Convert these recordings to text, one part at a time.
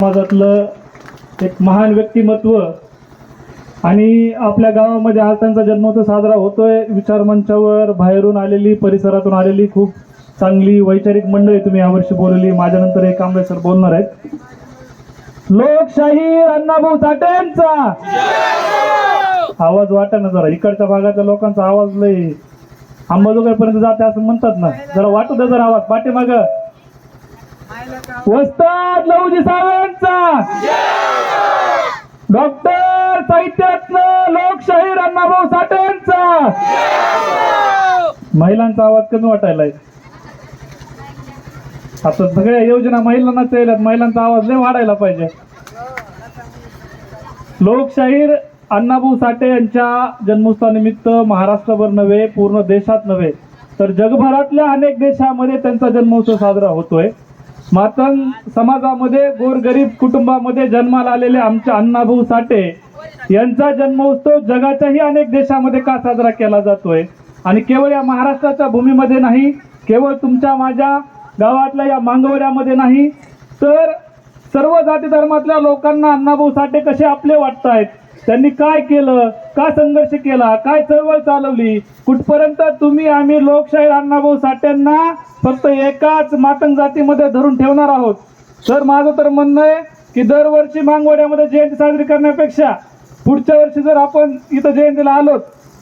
समाजातलं एक महान व्यक्तिमत्व आणि आपल्या गावामध्ये आज त्यांचा जन्मोत्सव साजरा होतोय. विचार मंचावर बाहेरून आलेली परिसरातून आलेली खूप चांगली वैचारिक मंडळी तुम्ही यावर्षी बोलवली. माझ्यानंतर एक कांबळे सर बोलणार आहेत. लोकशाही अण्णाभाऊ साठेंचा आवाज वाटा ना जरा. इकडच्या भागातल्या लोकांचा आवाज लय अंबाजोगाईपर्यंत जाते असं म्हणतात ना. जरा वाटू दे जरा आवाज. पाठीमागं. वस्ताद लहुजी साहेबांचा डॉक्टर साहित्यातलं लोकशाहीर अण्णाभाऊ साठेंचा. महिलांचा आवाज कमी वाटायलाय. आता सगळ्या योजना महिलांनाच यायल्यात महिलांचा आवाज नाही वाढायला पाहिजे. लोकशाहीर अण्णाभाऊ साठे यांच्या जन्मोत्सवानिमित्त महाराष्ट्रभर नव्हे पूर्ण देशात नव्हे तर जगभरातल्या अनेक देशामध्ये त्यांचा जन्मोत्सव साजरा होतोय. मातंग समाजामध्ये गोरगरीब कुटुंबामध्ये जन्माला आलेले आमच्या अण्णाभाऊ साठे यांचा जन्मोत्सव जगाच्याही अनेक देशामध्ये का साजरा केला जातोय? आणि केवळ या महाराष्ट्राच्या भूमीमध्ये नाही केवळ तुमच्या माझ्या गावातल्या या मांगवड्यामध्ये नाही तर सर्व जाती धर्मातल्या लोकांना अण्णाभाऊ साठे कसे आपले वाटत आहेत त्यांनी काय केलं? का संघर्ष केला? काय चळवळ चालवली? कुठपर्यंत तुम्ही आम्ही लोकशाही अण्णाभाऊ साठ्यांना फक्त एकाच मातंग जातीमध्ये धरून ठेवणार आहोत? तर माझं तर म्हणणं आहे की दरवर्षी मांगवड्यामध्ये जयंती साजरी करण्यापेक्षा पुढच्या वर्षी जर आपण इथं जयंतीला आलो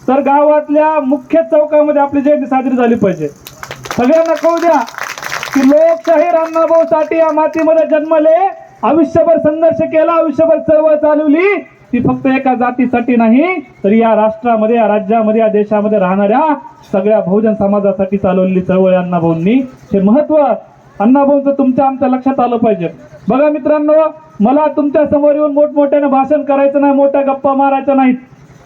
तर गावातल्या मुख्य चौकामध्ये आपली जयंती साजरी झाली पाहिजे. सगळ्यांना कळू द्या की लोकशाहीर अण्णाभाऊ साठे या मातीमध्ये जन्मले आयुष्यभर संघर्ष केला आयुष्यभर चळवळ चालवली ती फक्त एका जातीसाठी नाही तर या राष्ट्रामध्ये या राज्यामध्ये या देशामध्ये राहणाऱ्या सगळ्या बहुजन समाजासाठी चालवलेली चळवळ अण्णाभाऊंनी. हे महत्त्व अण्णाभाऊंचं तुमच्या आमच्या लक्षात आलं पाहिजे. बघा मित्रांनो मला तुमच्यासमोर येऊन मोठमोठ्याने भाषण करायचं नाही मोठ्या गप्पा मारायच्या नाहीत.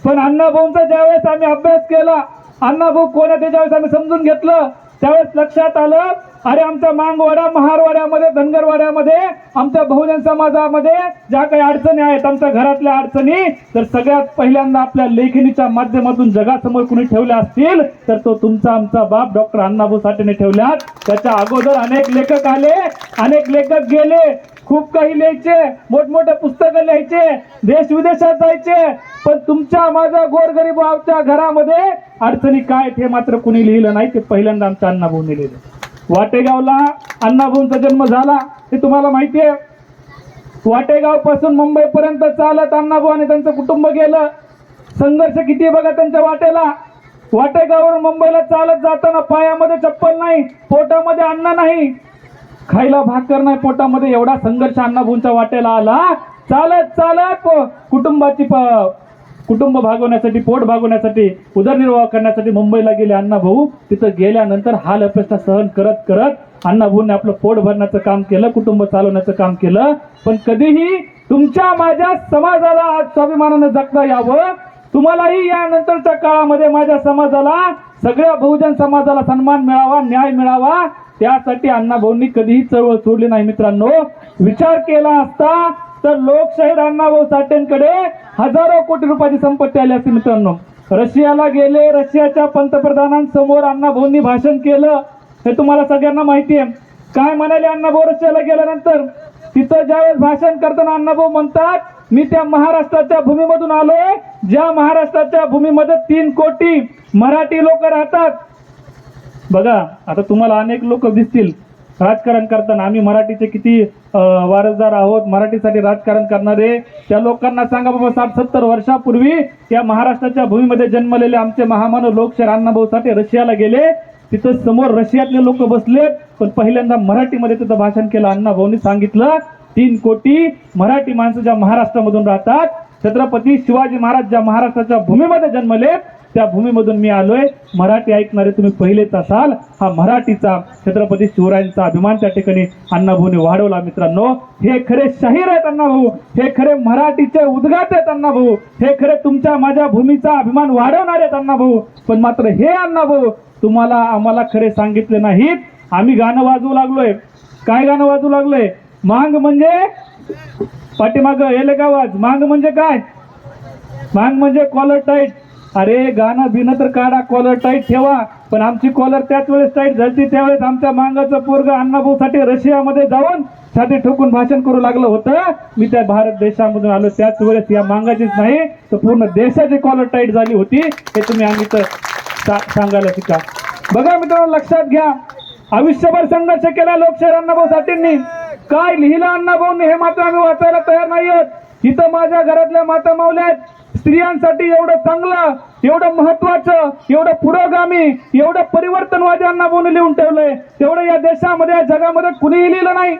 पण अण्णाभाऊंचा ज्यावेळेस आम्ही अभ्यास केला अण्णाभाऊ कोण आहे त्याच्यावेळेस आम्ही समजून घेतलं त्यावेळेस लक्षात आलं अरे आमचा मांगवाडा महारवाड्यामध्ये धनगरवाड्यामध्ये आमच्या बहुजन समाजामध्ये ज्या काही अडचणी आहेत आमच्या घरातल्या अडचणी तर सगळ्यात पहिल्यांदा आपल्या लेखणीच्या माध्यमातून जगासमोर कुणी ठेवल्या असतील तर तो तुमचा आमचा बाप डॉक्टर अण्णाभाऊ साठेने ठेवल्यात. त्याच्या अगोदर अनेक लेखक आले अनेक लेखक गेले खूप काही लिहायचे मोठमोठे पुस्तकं लिहायचे देश विदेशात जायचे पण तुमच्या माझ्या गोरगरीब आमच्या घरामध्ये अडचणी काय आहेत हे मात्र कुणी लिहिलं नाही ते पहिल्यांदा आमच्या अण्णाभाऊने लिहिलं. वाटेगावला अण्णाभाऊंचा जन्म झाला हे तुम्हाला माहिती आहे. वाटेगावपासून मुंबई पर्यंत चालत अण्णाभाऊ आणि त्यांचं कुटुंब गेलं. संघर्ष किती बघा त्यांच्या वाटेला. वाटेगाववरून मुंबईला चालत जाताना पायामध्ये चप्पल नाही पोटामध्ये अन्न नाही. खायला भाकर नाही पोटामध्ये एवढा संघर्ष अण्णाभाऊंच्या वाटेला आला. चालत चालत प- कुटुंबाची कुटुंब भागवण्यासाठी पोट भागवण्यासाठी उदरनिर्वाह करण्यासाठी मुंबईला गेले अण्णाभाऊ तिथं गेल्यानंतर हाल अपेक्षा सहन करत करत अण्णाभाऊने आपलं पोट भरण्याचं काम केलं कुटुंब चालवण्याचं काम केलं. पण कधीही तुमच्या माझ्या समाजाला आज स्वाभिमानानं जगता यावं. तुम्हालाही या नंतरच्या काळामध्ये माझ्या समाजाला सगळ्या बहुजन समाजाला सन्मान मिळावा न्याय मिळावा. त्यासाठी अण्णाभाऊंनी कधीही चळवळ सोडली नाही मित्रांनो. विचार केला असता तर लोकशाहीर अण्णाभाऊ साठेंकडे हजारो कोटी रुपयाची संपत्ती आली असते मित्रांनो. रशियाला गेले रशियाच्या पंतप्रधानांसमोर अण्णाभाऊंनी भाषण केलं हे तुम्हाला सगळ्यांना माहिती आहे. काय म्हणाले अण्णाभाऊ रशियाला गेल्यानंतर? तिथं ज्यावेळेस भाषण करताना अण्णाभाऊ म्हणतात मी त्या महाराष्ट्राच्या भूमीमधून आलोय. ज्या महाराष्ट्राच्या भूमीमध्ये तीन कोटी मराठी लोक राहतात. बघा आता तुम्हाला अनेक लोक दिसतील. राजकारण करताना आम्ही मराठीचे किती वारसदार आहोत मराठीसाठी राजकारण करणारे त्या लोकांना सांगा बाबा साठ सत्तर वर्षापूर्वी या महाराष्ट्राच्या भूमीमध्ये जन्मलेले आमचे महामानव लोकशाहीर अण्णाभाऊ साठे रशियाला गेले. तिथं समोर रशियातले लोक बसलेत पण पहिल्यांदा मराठीमध्ये तिथं भाषण केलं अण्णाभाऊनी सांगितलं तीन कोटी मराठी माणसं ज्या महाराष्ट्रामधून राहतात छत्रपती शिवाजी महाराज ज्या महाराष्ट्राच्या भूमीमध्ये जन्मले त्या भूमीमधून मी आलोय. मराठी ऐकणारे तुम्ही पहिलेच असाल. हा मराठीचा छत्रपती शिवरायांचा अभिमान त्या ठिकाणी अण्णाभाऊने वाढवला मित्रांनो. हे खरे शाहीर आहेत अण्णाभाऊ हे खरे मराठीचे उद्गात आहेत अण्णाभाऊ हे खरे तुमच्या माझ्या भूमीचा अभिमान वाढवणारे आहेत अण्णाभाऊ पण मात्र हे अण्णाभाऊ तुम्हाला आम्हाला खरे सांगितले नाहीत. आम्ही गाणं वाजवू लागलोय. काय गाणं वाजवू लागलोय? मांग म्हणजे? पाठीमाग येले का मांग म्हणजे काय? मांग म्हणजे कॉलर टाईट. अरे गाणं बिनं तर काढा कॉलर टाईट ठेवा. पण आमची कॉलर त्याच वेळेस टाईट झाली त्यावेळेस आमच्या मांगाचं पोरग अण्णाभाऊसाठी रशियामध्ये जाऊन साठी ठोकून भाषण करू लागलं होतं. मी त्या भारत देशामधून आलो त्याच वेळेस या मांगाचीच नाही तर पूर्ण देशाची कॉलर टाईट झाली होती. हे तुम्ही आम्ही तर सांगायला शिका. बघा मित्रांनो लक्षात घ्या. आयुष्यभर संघर्ष केला लोकशाही अण्णाभाऊ साठींनी काय लिहिलं अण्णाभाऊंनी हे मात्र आम्ही वाचायला तयार नाही आहोत इथं माझ्या घरातल्या माता मावल्या आहेत. स्त्रियांसाठी एवढं चांगलं एवढं महत्वाचं एवढं पुरोगामी एवढं परिवर्तनवादी अण्णाभाऊने लिहून ठेवलंय. तेवढं या देशामध्ये या जगामध्ये कुणीही लिहिलं नाही.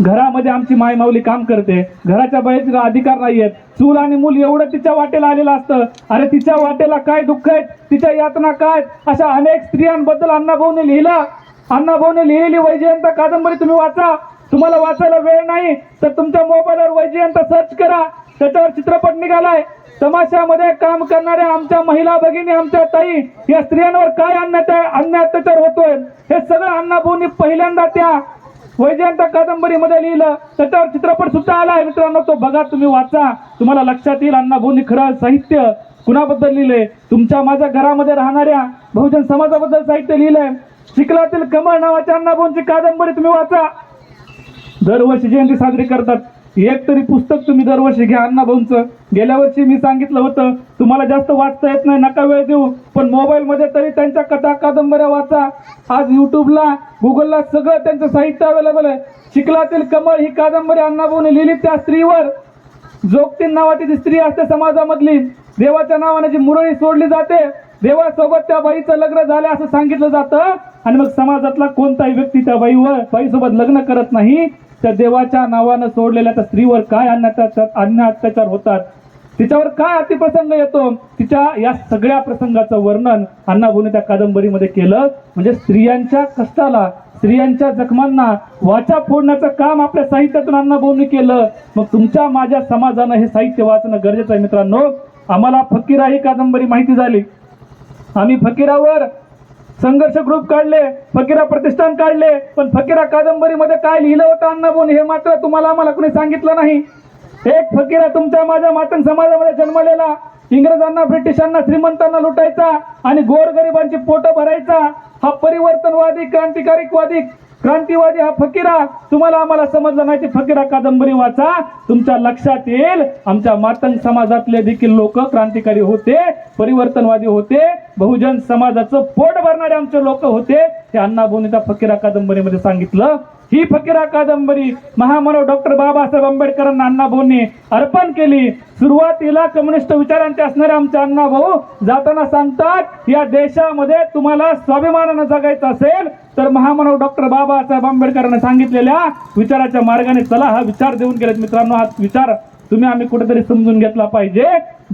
घरामध्ये आमची माय माऊली काम करते. घराच्या बाहेर तिला अधिकार नाहीयेत. चूल आणि मूल एवढं तिच्या वाटेला आलेलं असतं. अरे तिच्या वाटेला काय दुःख आहेत? तिच्या यातना काय अशा अनेक स्त्रियांबद्दल अण्णाभाऊने लिहिलं. अण्णाभाऊने लिहिलेली वैजयंत कादंबरी तुम्ही वाचा. तुम्हाला वाचायला वेळ नाही तर तुमच्या मोबाईलवर वैजयंत सर्च करा. त्याच्यावर चित्रपट निघालाय. तमाशामध्ये काम करणाऱ्या आमच्या महिला भगिनी आमच्या ताई या स्त्रियांवर काय अन्याचा अन्याय अत्याचार होतोय? हे सगळं अण्णाभाऊंनी पहिल्यांदा त्या वैजयंत कादंबरीमध्ये लिहिलं. त्याच्यावर चित्रपट सुद्धा आलाय. मित्रांनो तो बघा तुम्ही वाचा. तुम्हाला लक्षात येईल अण्णाभाऊंनी खरं साहित्य कुणाबद्दल लिहिले तुमच्या माझ्या घरामध्ये राहणाऱ्या बहुजन समाजाबद्दल साहित्य लिहिलंय. चिखलातील कमळ नावाच्या अण्णाभाऊंची कादंबरी तुम्ही वाचा. दरवर्षी जयंती साजरी करतात. एक तरी पुस्तक तुम्ही दरवर्षी घ्या अण्णाभाऊंचं गेल्या वर्षी मी सांगितलं होतं तुम्हाला जास्त वाचता येत नाही नका वेळ देऊ. पण मोबाईलमध्ये तरी त्यांच्या कथा कादंबऱ्या वाचा. आज युट्यूबला गुगलला सगळं त्यांचं साहित्य अवेलेबल आहे. चिखलातील कमळ ही कादंबरी अण्णाभाऊने लिहिली त्या स्त्रीवर. जोगतीन नावाची जी स्त्री असते समाजामधली देवाच्या नावाने जी मुरळी सोडली जाते देवासोबत त्या बाईचं लग्न झालं असं सांगितलं जातं. आणि मग समाजातला कोणताही व्यक्ती त्या बाईवर बाईसोबत लग्न करत नाही. त्या देवाच्या नावानं सोडलेल्या त्या स्त्रीवर काय अन्याचार अन्य अत्याचार होतात? तिच्यावर काय अतिप्रसंग येतो? तिच्या या सगळ्या प्रसंगाचं वर्णन अण्णाभाऊने त्या कादंबरीमध्ये केलं. म्हणजे स्त्रियांच्या कष्टाला स्त्रियांच्या जखमांना वाचा फोडण्याचं काम आपल्या साहित्यातून अण्णाभाऊंनी केलं. मग तुमच्या माझ्या समाजानं हे साहित्य वाचणं गरजेचं आहे मित्रांनो. आम्हाला फकीरा ही कादंबरी माहिती झाली. आम्ही फकीरावर संघर्ष ग्रुप काढले फकीरा प्रतिष्ठान काढले पण फकीरा कादंबरीमध्ये काय लिहिलं होतं अण्णाभाऊन हे मात्र तुम्हाला आम्हाला कोणी सांगितलं नाही. एक फकीरा तुमच्या माझ्या मातंग समाजामध्ये जन्मलेला इंग्रजांना ब्रिटिशांना श्रीमंतांना लुटायचा आणि गोरगरिबांची पोटं भरायचा. हा परिवर्तनवादी क्रांतिकारीवादी क्रांतिवादी हा फकीरा. तुम्हाला आम्हाला समजलं नाही ते फकीरा कादंबरी वाचा. तुमच्या लक्षात येईल आमच्या मातंग समाजातले देखील लोक क्रांतिकारी होते परिवर्तनवादी होते बहुजन समाजाचं पोट भरणारे आमचे लोक होते. हे अण्णा त्या फकीरा कादंबरीमध्ये सांगितलं. ही फकीरा कादंबरी महामानव डॉक्टर बाबासाहेब आंबेडकरांना अण्णाभाऊंनी अर्पण केली. सुरुवातीला कम्युनिस्ट विचारांचे असणारे आमचे अण्णाभाऊ जाताना सांगतात या देशामध्ये तुम्हाला स्वाभिमानानं जगायचं असेल तर महामानव डॉक्टर बाबासाहेब आंबेडकरांनी सांगितलेल्या विचाराच्या मार्गाने चला हा विचार देऊन गेलेत मित्रांनो. हा विचार तुम्ही आम्ही कुठेतरी समजून घेतला पाहिजे.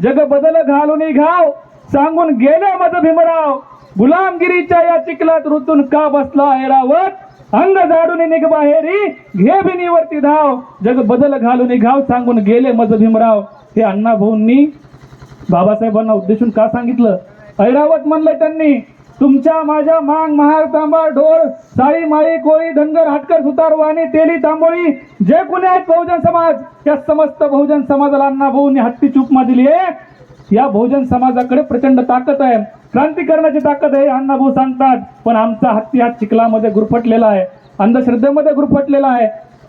जग बदल घालून घाव सांगून गेले मज भीमराव. गुलामगिरीच्या या चिखलात ऋतून का बसला ऐरावत? अंग झाडून निघ बाहेरी. घे बिनीवरती धाव. जग बदल घालून घाव सांगून गेले मज भीमराव. हे अण्णा भाऊंनी बाबासाहेबांना उद्देशून का सांगितलं? ऐरावत म्हणलं त्यांनी तुमच्या माझ्या मांग महार तांबा ढोल साळी माळी कोळी धनगर हाटकर सुतार वाणी तेली तांबोळी जे कुणी आहेत बहुजन समाज या समस्त बहुजन समाजाला अण्णा भाऊंनी हत्ती चुकमा दिली आहे. या बहुजन समाजाकडे प्रचंड ताकद आहे. क्रांती करण्याची ताकद आहे अण्णाभाऊ सांगतात पण आमचा हत्ती हात चिखलामध्ये गुरफटलेला आहे अंधश्रद्धेमध्ये गुरफटलेला आहे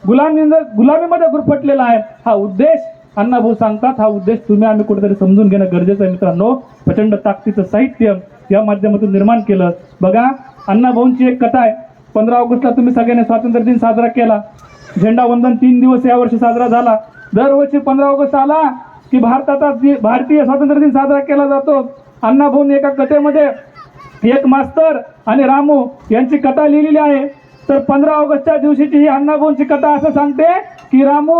गुलामी गुलामीमध्ये गुरफटलेला आहे. हा उद्देश अण्णाभाऊ सांगतात हा उद्देश तुम्ही आम्ही कुठेतरी समजून घेणं गरजेचं आहे मित्रांनो. प्रचंड ताकदीचं साहित्य या माध्यमातून निर्माण केलं. बघा अण्णाभाऊंची एक कथा आहे. पंधरा ऑगस्टला तुम्ही सगळ्यांनी स्वातंत्र्य दिन साजरा केला. झेंडा वंदन तीन दिवस यावर्षी साजरा झाला. दरवर्षी पंधरा ऑगस्ट आला की भारताचा भारतीय स्वातंत्र्य दिन साजरा केला जातो. अण्णाभाऊंनी एका कथेमध्ये एक मास्तर आणि रामू यांची कथा लिहिलेली आहे. तर पंधरा ऑगस्टच्या दिवशीची ही अण्णाभाऊंची कथा असं सांगते की रामू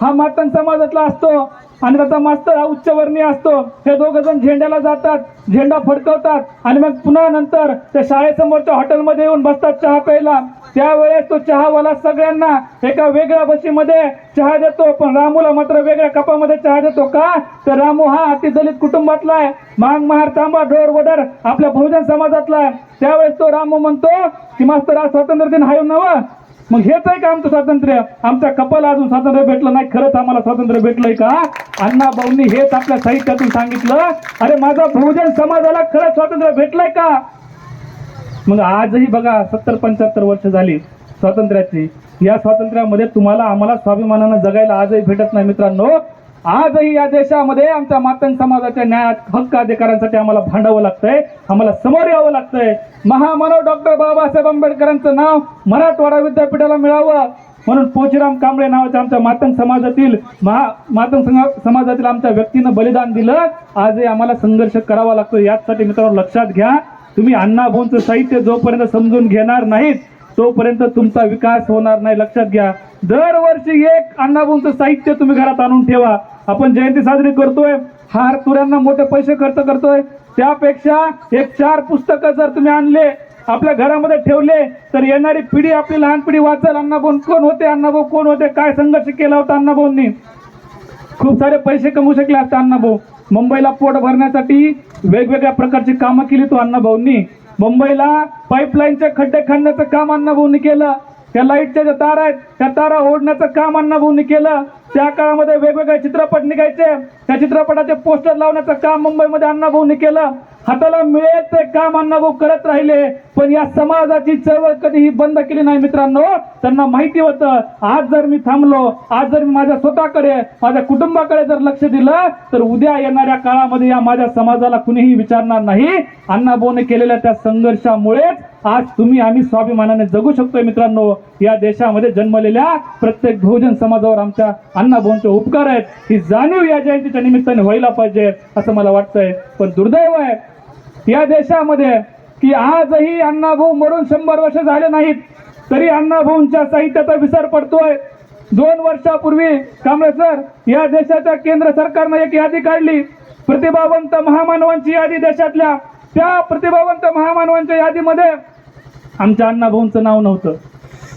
हा मातन समाजातला असतो. आणि त्याचा मास्तर हा उच्चवर्णीय असतो. हे दोघ जण झेंड्याला जातात झेंडा फडकवतात आणि मग पुन्हा नंतर त्या शाळेसमोरच्या हॉटेलमध्ये येऊन बसतात चहा प्यायला. त्यावेळेस तो चहावाला सगळ्यांना एका वेगळ्या बशीमध्ये चहा देतो. पण रामूला मात्र वेगळ्या कपामध्ये चहा देतो का? तर रामू हा अति दलित कुटुंबातला आहे. मांग महार तांबा डोर वडर आपल्या बहुजन समाजातला आहे. त्यावेळेस तो रामू म्हणतो की मास्तर आज स्वातंत्र्य दिन हायू नवं मग हेच आहे का आमचं स्वातंत्र्य? आमच्या कपाला अजून स्वातंत्र्य भेटलं नाही. खरंच आम्हाला स्वातंत्र्य भेटलंय का? अण्णा भाऊंनी हेच आपल्या साहित्यातून सांगितलं. अरे माझा बहुजन समाजाला खरंच स्वातंत्र्य भेटलंय का? मग आजही बघा सत्तर पंच्याहत्तर वर्ष झाली स्वातंत्र्याची. या स्वातंत्र्यामध्ये तुम्हाला आम्हाला स्वाभिमानानं जगायला आजही भेटत नाही मित्रांनो. आजही या देशामध्ये आमच्या मातंग समाजाच्या न्यायात हक्क अधिकारांसाठी आम्हाला भांडावं लागतंय. आम्हाला समोर यावं लागतंय. महामानव डॉक्टर बाबासाहेब आंबेडकरांचं नाव मराठवाडा विद्यापीठाला मिळावं. म्हणून पोचीराम कांबळे नावाच्या आमच्या मातंग समाजातील महा मातंग समाजातील आमच्या व्यक्तीनं बलिदान दिलं. आजही आम्हाला संघर्ष करावा लागतो. याचसाठी मित्रांनो लक्षात घ्या. तुम्ही अण्णाभाऊंचं साहित्य जोपर्यंत समजून घेणार नाहीत तोपर्यंत तुमचा विकास होणार नाही. लक्षात घ्या. दरवर्षी एक अण्णाभाऊंचं साहित्य तुम्ही घरात आणून ठेवा. आपण जयंती साजरी करतोय. हार तुऱ्यांना मोठे पैसे खर्च करतोय. त्यापेक्षा एक चार पुस्तकं जर तुम्ही आणले आपल्या घरामध्ये ठेवले तर येणारी पिढी आपली लहान पिढी वाचल. अण्णाभाऊ कोण होते? अण्णाभाऊ कोण होते? काय संघर्ष केला होता अण्णाभाऊंनी? खूप सारे पैसे कमवू शकले असते अण्णाभाऊ. मुंबईला पोट भरण्यासाठी वेगवेगळ्या प्रकारची कामं केली तो अण्णाभाऊंनी. मुंबईला पाईपलाईनचे खड्डे खणण्याचं काम अण्णाभाऊंनी केलं. त्या लाईटच्या ज्या तारा आहेत त्या तारा ओढण्याचं काम अण्णाभाऊंनी केलं. त्या काळामध्ये वेगवेगळे चित्रपट निघायचे. त्या चित्रपटाचे पोस्टर लावण्याचं काम मुंबईमध्ये अण्णाभाऊंनी केलं. हाताला मिळेल ते काम अण्णाभाऊ करत राहिले. पण या समाजाची चळवळ कधीही बंद केली नाही मित्रांनो. त्यांना माहिती होतं आज जर मी थांबलो आज जर मी माझ्या स्वतःकडे माझ्या कुटुंबाकडे जर लक्ष दिलं तर उद्या येणाऱ्या काळामध्ये या माझ्या समाजाला कुणीही विचारणार नाही. अण्णाभाऊने केलेल्या त्या संघर्षामुळेच आज तुम्ही आम्ही स्वाभिमानाने जगू शकतोय मित्रांनो. या देशामध्ये जन्मलेल्या प्रत्येक बहुजन समाजावर आमच्या अण्णाभाऊंचे उपकार आहेत. ही जाणीव या जयंतीच्या निमित्ताने व्हायला पाहिजे असं मला वाटतंय. पण दुर्दैव आहे या देशामध्ये की आजही अण्णाभाऊ मरून शंभर वर्ष झाले नाहीत तरी अण्णाभाऊंच्या साहित्याचा विसर पडतोय. दोन वर्षापूर्वी कांबळे सर या देशाच्या केंद्र सरकारनं एक यादी काढली. प्रतिभावंत महामानवांची यादी देशातल्या. त्या प्रतिभावंत महामानवांच्या यादीमध्ये आमच्या अण्णाभाऊंचं नाव नव्हतं.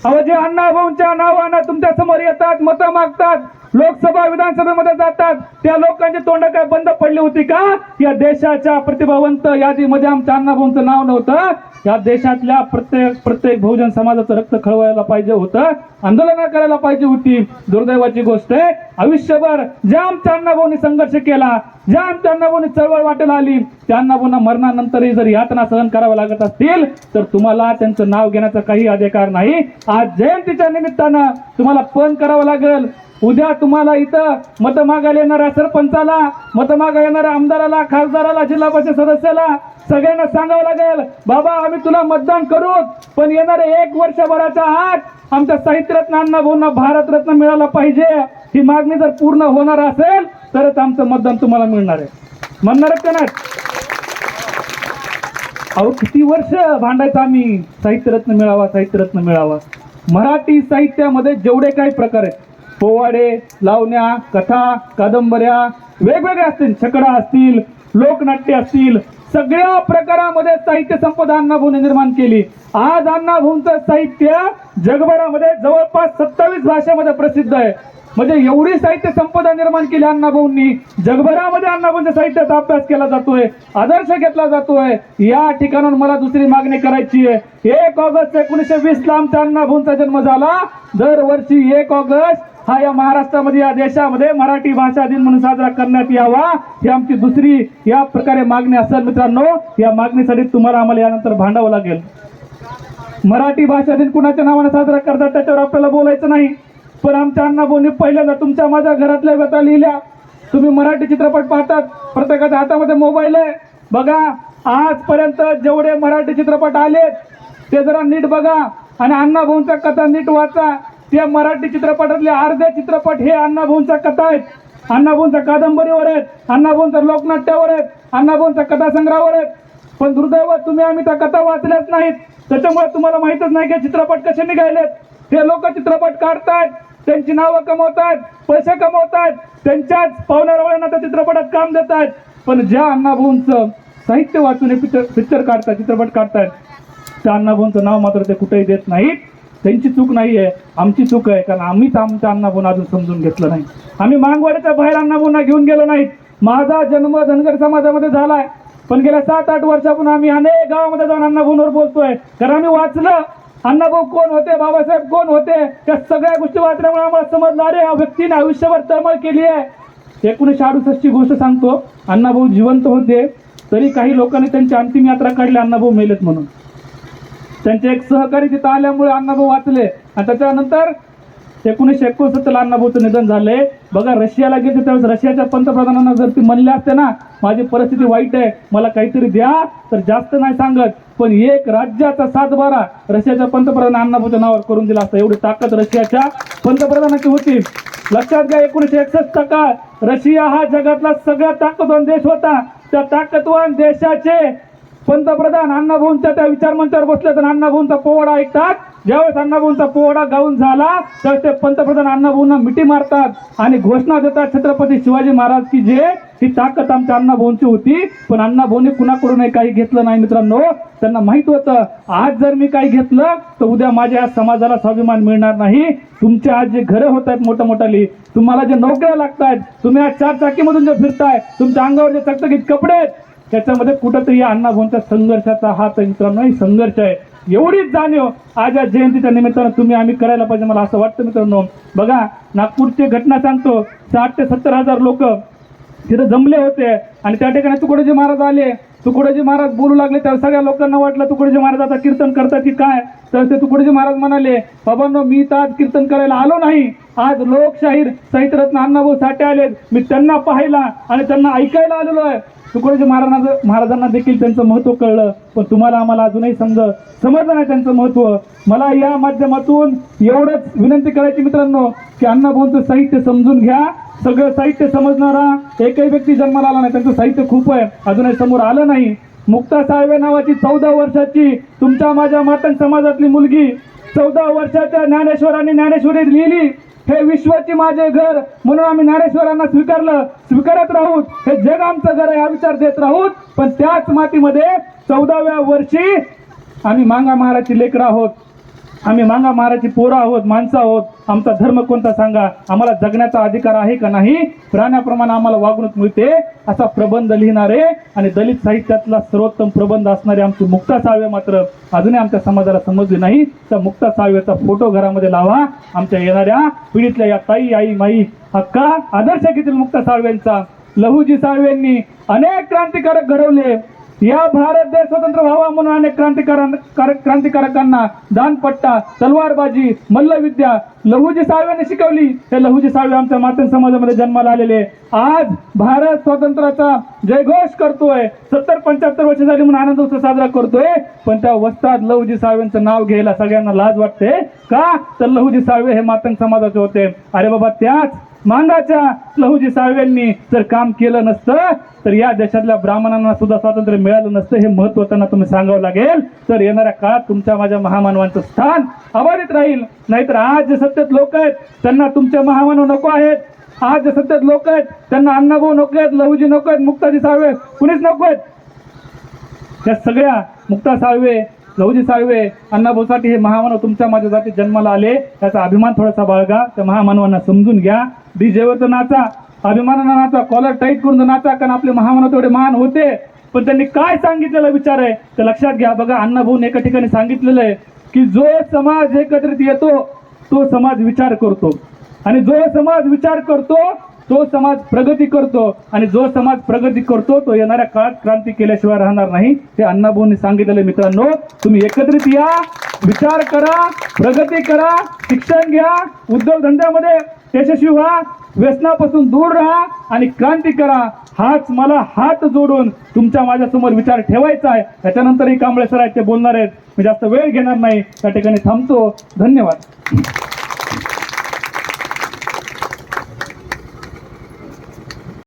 अहो जे अण्णाभाऊंच्या नावानं तुमच्यासमोर येतात मतं मागतात लोकसभा विधानसभेमध्ये जातात. त्या लोकांची तोंड काय बंद पडली होती का? या देशाच्या प्रतिभावंत यादीमध्ये आमच्या अण्णाभाऊंचं नाव नव्हतं. या देशातल्या प्रत्येक प्रत्येक बहुजन समाजाचं रक्त खळवायला पाहिजे होतं. आंदोलनं करायला पाहिजे होती. दुर्दैवाची गोष्ट आहे. आयुष्यभर ज्या आमच्या अण्णाभाऊनी संघर्ष केला ज्या आमच्या अण्णाभाऊनी चळवळ वाटेला आली त्या अण्णाभाऊंना मरणानंतरही जर यातना सहन करावं लागत असतील तर तुम्हाला त्यांचं नाव घेण्याचा काही अधिकार नाही. आज जयंतीच्या निमित्तानं तुम्हाला पण करावं लागेल. उद्या तुम्हाला इथं मत मागायला येणाऱ्या सरपंचाला मत मागायला येणाऱ्या आमदाराला खासदाराला जिल्हा परिषद सदस्याला सगळ्यांना सांगावं लागेल बाबा आम्ही तुला मतदान करू पण येणारे एक वर्षभराच्या आत आमच्या साहित्यरत्न अण्णाभाऊंना भारतरत्न मिळाला पाहिजे. ही मागणी जर पूर्ण होणार असेल तरच आमचं मतदान तुम्हाला मिळणार आहे. म्हणणार का नाही? अहो किती वर्ष भांडायचं आम्ही? साहित्यरत्न मिळावा साहित्यरत्न मिळावा. मराठी साहित्यामध्ये जेवढे काही प्रकार आहेत पोवाडे लावण्या कथा कादंबऱ्या वेगवेगळ्या असतील छकडा असतील लोकनाट्य असतील सगळ्या प्रकारामध्ये साहित्य संपदा अण्णाभाऊने निर्माण केली. आज अण्णाभाऊंचं साहित्य जगभरामध्ये जवळपास सत्तावीस भाषेमध्ये प्रसिद्ध आहे. म्हणजे एवढी साहित्य संपदा निर्माण केली अण्णाभाऊंनी जगभरामध्ये अण्णाभाऊंच्या साहित्याचा अभ्यास केला जातोय आदर्श घेतला जातोय. या ठिकाणावर मला दुसरी मागणी करायची आहे. एक ऑगस्ट एकोणीसशे वीस ला आमच्या अण्णाभाऊंचा जन्म झाला. दरवर्षी एक ऑगस्ट हा या महाराष्ट्रामध्ये या देशामध्ये मराठी भाषा दिन म्हणून साजरा करण्यात यावा ही आमची दुसरी या प्रकारे मागणी असेल मित्रांनो या मागणीसाठी तुम्हाला आम्हाला यानंतर भांडावं लागेल. मराठी भाषा दिन कुणाच्या नावाने साजरा करतात त्याच्यावर आपल्याला बोलायचं नाही. पण आमच्या अण्णा बोलणी पहिल्यांदा तुमच्या माझ्या घरातल्या व्यथा लिहिल्या. तुम्ही मराठी चित्रपट पाहतात प्रत्येकाच्या हातामध्ये मोबाईल आहे. बघा आजपर्यंत जेवढे मराठी चित्रपट आलेत ते जरा नीट बघा आणि अण्णाभाऊंच्या कथा नीट वाचा. त्या मराठी चित्रपटातले अर्धे चित्रपट हे अण्णाभाऊंच्या कथा आहेत. अण्णाभाऊंच्या कादंबरीवर आहेत. अण्णाभाऊंच्या लोकनाट्यावर आहेत. अण्णाभाऊंच्या कथासंग्रहावर आहेत. पण दुर्दैव तुम्ही आम्ही त्या कथा वाचल्याच नाहीत. त्याच्यामुळे तुम्हाला माहितच नाही की चित्रपट कसे निघालेत. हे लोक चित्रपट काढतायत. त्यांची नावं कमवतायत. पैसे कमवतायत. त्यांच्याच पाहुण्यारावळ्यांना त्या चित्रपटात काम देत आहेत पण ज्या अण्णाभाऊंचं साहित्य वाचून हे पिक्चर पिक्चर काढतात चित्रपट काढतायत त्या अण्णाभाऊंचं नाव मात्र ते कुठेही देत नाहीत. त्यांची चूक नाही आहे आमची चूक आहे कारण आम्हीच आमच्या अण्णाभाऊंना अजून समजून घेतलं नाही. आम्ही मांगवाड्याच्या बाहेर अण्णाभाऊंना घेऊन गेलो नाहीत. माझा जन्म धनगर समाजामध्ये झाला आहे पण गेल्या सात आठ वर्षापून आम्ही अनेक गावामध्ये जाऊन अण्णाभाऊंवर बोलतोय. कारण आम्ही वाचलं अण्णाभाऊ कोण होते बाबासाहेब कोण होते त्या सगळ्या गोष्टी वाचल्यामुळे आम्हाला समजलं अरे या व्यक्तीने आयुष्यभर तळमळ केली आहे. एकोणीसशे अडुसष्टची गोष्ट सांगतो अण्णाभाऊ जिवंत होते तरी काही लोकांनी त्यांची अंतिम यात्रा काढली अण्णाभाऊ मेलेत म्हणून. त्यांचे एक सहकारी तिथं आल्यामुळे अण्णाभाऊ वाचले. आणि त्याच्यानंतर एकोणीसशे एकोणसत्तर अण्णाभाऊचं निधन झाले. बघा रशियाला गेले त्यावेळेस रशियाच्या पंतप्रधानांना जर ती म्हणले असते ना माझी परिस्थिती वाईट आहे मला काहीतरी द्या तर जास्त नाही सांगत. पण एक राज्याचा सातबारा रशियाच्या पंतप्रधान अण्णाभाऊच्या नावावर करून दिला असता. एवढी ताकद रशियाच्या पंतप्रधानाची होती. लक्षात घ्या एकोणीसशे एकसष्ट काळ रशिया हा जगातला सगळ्यात ताकदवान देश होता. त्या ताकदवान देशाचे पंतप्रधान अण्णाभाऊंच्या त्या विचार मंचावर बसले तर अण्णाभाऊंचा पोवाडा ऐकतात. ज्यावेळेस अण्णाभाऊंचा पोवाडा गाऊन झाला तर ते पंतप्रधान अण्णाभाऊंना मिठी मारतात आणि घोषणा देतात छत्रपती शिवाजी महाराज की जे ही ताकद आमच्या अण्णाभाऊंची होती. पण अण्णाभाऊंनी कुणाकडूनही काही घेतलं नाही मित्रांनो. त्यांना माहीत होतं आज जर मी काही घेतलं तर उद्या माझ्या या समाजाला स्वाभिमान मिळणार नाही. तुमचे आज जे घरं होत आहेत मोठ्या मोठ्याली तुम्हाला जे नोकऱ्या लागतायत तुम्ही आज चार चाकीमधून जे फिरताय तुमच्या अंगावर जे चकचकीत कपडे आहेत त्याच्यामध्ये कुठंतरी या अण्णाभाऊंच्या संघर्षाचा हात तर मित्रांनो संघर्ष आहे. एवढीच जाणीव आज या जयंतीच्या निमित्तानं तुम्ही आम्ही करायला पाहिजे मला असं वाटतं मित्रांनो. बघा नागपूरची घटना सांगतो साठ ते सत्तर हजार लोक तिथं जमले होते आणि त्या ठिकाणी तुकडोजी महाराज आले. तुकडोजी महाराज बोलू लागले तर सगळ्या लोकांना वाटलं तुकडोजी महाराज आता कीर्तन करतात की काय? तर ते तुकडोजी महाराज म्हणाले बाबांनो मी तर आज कीर्तन करायला आलो नाही. आज लोकशाहीर साहित्यरत्न अण्णाभाऊ साठे आलेत. मी त्यांना पाहायला आणि त्यांना ऐकायला आलेलो आहे. तुकडोजी महाराजांना महाराजांना देखील त्यांचं महत्त्व कळलं पण तुम्हाला आम्हाला अजूनही समज समजलं नाही त्यांचं महत्त्व मला या माध्यमातून एवढंच विनंती करायची मित्रांनो की अण्णाभाऊंचं साहित्य समजून घ्या. सगळं साहित्य समजणारा एकही व्यक्ती जन्माला आला नाही त्यांचं साहित्य खूप आहे. अजूनही समोर आलं नाही. मुक्ता साळवे नावाची चौदा वर्षाची तुमच्या माझ्या मातन समाजातली मुलगी चौदा वर्षाच्या ज्ञानेश्वरांनी ज्ञानेश्वरी लिहिली. हे विश्वाचे माझे घर म्हणून आम्ही ज्ञानेश्वरांना स्वीकारलं स्वीकारत राहूत. हे जग आमचं घर आहे हा विचार देत राहूत. पण त्याच मातीमध्ये चौदाव्या वर्षी आम्ही मांगा महाराजची लेकर आहोत. आम्ही मांगा महाराजची पोरं आहोत माणसं आहोत. आमचा धर्म कोणता सांगा? आम्हाला जगण्याचा अधिकार आहे का नाही? प्राण्याप्रमाणे आम्हाला वागणूक मिळते असा प्रबंध लिहिणारे आणि दलित साहित्यातला सर्वोत्तम प्रबंध असणारे आमचे मुक्ता सावे मात्र अजूनही आमच्या समाजाला समजले नाही. त्या मुक्ता सावेचा फोटो घरामध्ये लावा. आमच्या येणाऱ्या पिढीतल्या या ताई आई माई हक्का आदर्श घेतील मुक्ता साळवेंचा लहूजी साळवेंनी अनेक क्रांतिकारक घडवले. या भारत देश स्वतंत्र व्हावा म्हणून अनेक क्रांतिकार क्रांतिकारकांना दानपट्टा तलवारबाजी मल्लविद्या लहुजी साळव्याने शिकवली. हे लहुजी साळवे आमच्या मातन समाजामध्ये जन्माला आलेले आज भारत स्वातंत्र्याचा जयघोष करतोय. सत्तर पंच्याहत्तर वर्ष झाली म्हणून आनंद उत्सव साजरा करतोय. पण त्या वस्तात लहुजी साळवेंचं नाव घ्यायला सगळ्यांना लाज वाटते. का? तर लहुजी साळवे हे मातंग समाजाचे होते. अरे बाबा त्याच मांगाच्या लहुजी साळव्यांनी जर काम केलं नसतं तर या देशातल्या ब्राह्मणांना सुद्धा स्वातंत्र्य मिळालं नसतं हे महत्त्व त्यांना तुम्ही सांगावं लागेल. तर येणाऱ्या काळात तुमच्या माझ्या महामानवांचं स्थान अबाधित राहील. नाहीतर आज जे सत्तेत लोक आहेत त्यांना तुमचे महामानव नको आहेत. आज जे सत्तेत लोक आहेत त्यांना अण्णाभाऊ नको आहेत लहुजी नको आहेत मुक्ताजी साळवे कुणीच नको आहेत. या सगळ्या मुक्ता साळवे लवजी साळवे अण्णाभाऊसाठी हे महामानव तुमच्या माझ्यासाठी जन्माला आले. त्याचा अभिमान थोडासा बाळगा. त्या महामानवांना समजून घ्या. डी. तर नाचा अभिमानानं नाचा कॉलर टाईट करून तर नाचा कारण आपले महामानव तेवढे महान होते. पण त्यांनी काय सांगितलेला विचार आहे? तर लक्षात घ्या. बघा अण्णाभाऊन एका ठिकाणी सांगितलेलं आहे की जो समाज एकत्रित येतो तो समाज विचार करतो. आणि जो समाज विचार करतो तो समाज प्रगती करतो आणि जो समाज प्रगती करतो तो येणाऱ्या काळात क्रांती केल्याशिवाय राहणार नाही. हे अण्णाभाऊंनी सांगितलेले मित्रांनो तुम्ही एकत्रित या विचार करा प्रगती करा शिक्षण घ्या उद्योगधंद्यामध्ये यशस्वी व्हा व्यसनापासून दूर राहा आणि क्रांती करा. हाच मला हात जोडून तुमच्या माझ्यासमोर विचार ठेवायचा आहे. त्याच्यानंतरही कांबळे सर आहेत ते बोलणार आहेत. मी जास्त वेळ घेणार नाही. त्या ठिकाणी थांबतो. धन्यवाद.